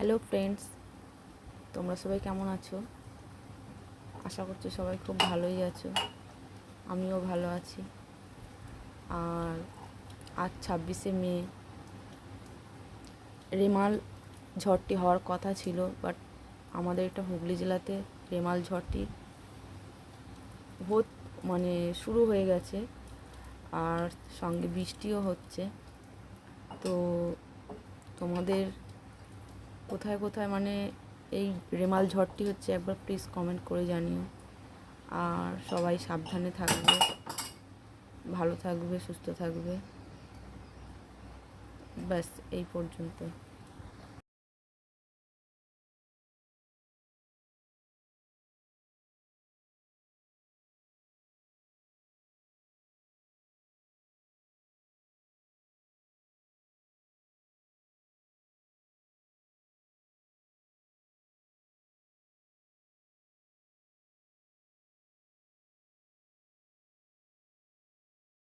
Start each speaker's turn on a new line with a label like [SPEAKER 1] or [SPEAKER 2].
[SPEAKER 1] Hello friends তোমরা সবাই কেমন আছো? আশা করছি সবাই খুব ভালোই আছো। আমিও ভালো আছি। আর আজ ছাব্বিশে মে। রেমাল ঝড়টি হওয়ার কথা ছিল বাট আমাদের এটা হুগলি জেলাতে রেমাল ঝড়টি হোত মানে শুরু হয়ে গেছে, আর সঙ্গে বৃষ্টিও হচ্ছে। তো তোমাদের কোথায় কোথায় মানে এই রেমাল ঝড়টি হচ্ছে একবার প্লিজ কমেন্ট করে জানিও। আর সবাই সাবধানে থাকবে, ভালো থাকবে, সুস্থ থাকবে। ব্যাস, এই পর্যন্ত